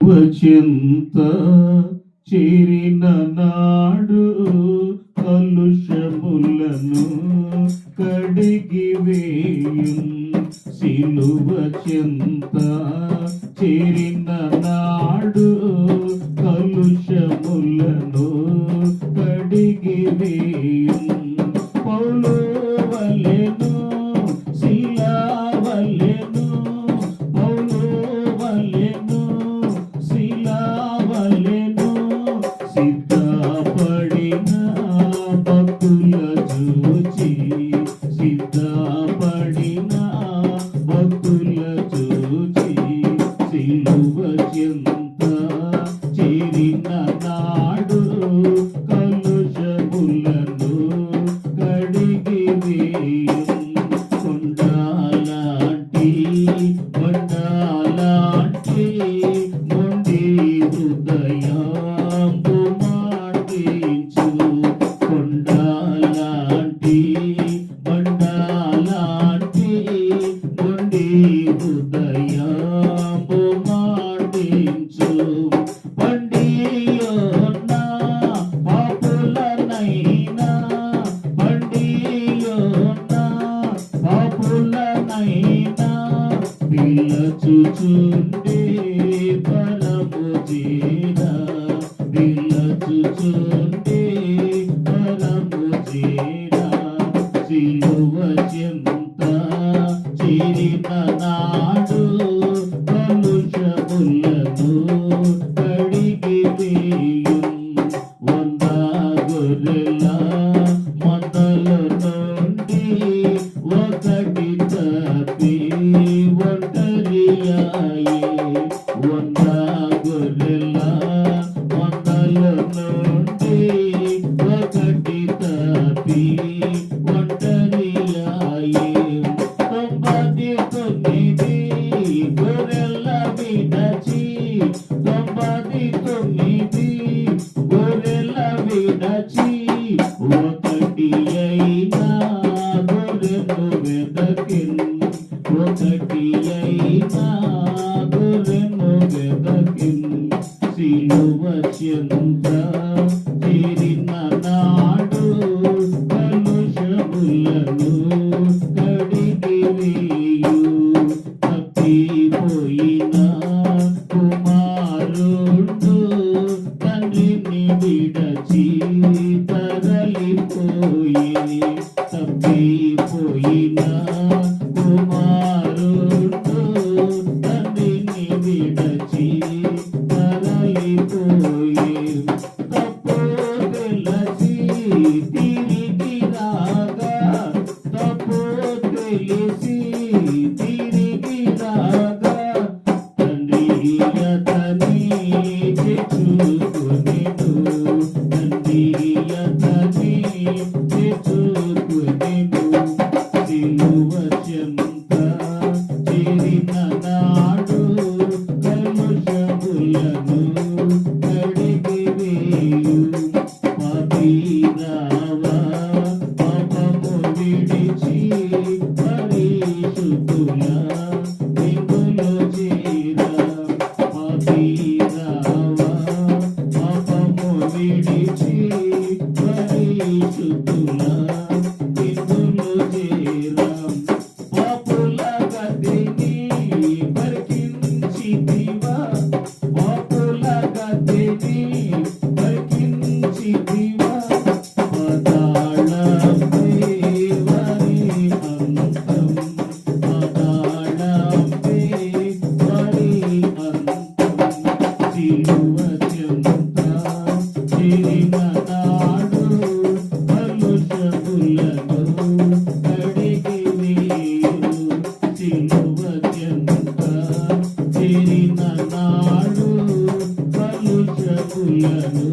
వచింత చేరిన నాడు కలుషములను కడిగి వేయు సిలువ చింత Brasil. నిలచుచుండి బలము జీ విడచి ఒకటి అయినా పోయిన కుమారుడు తండ్రిని Ram Yeah.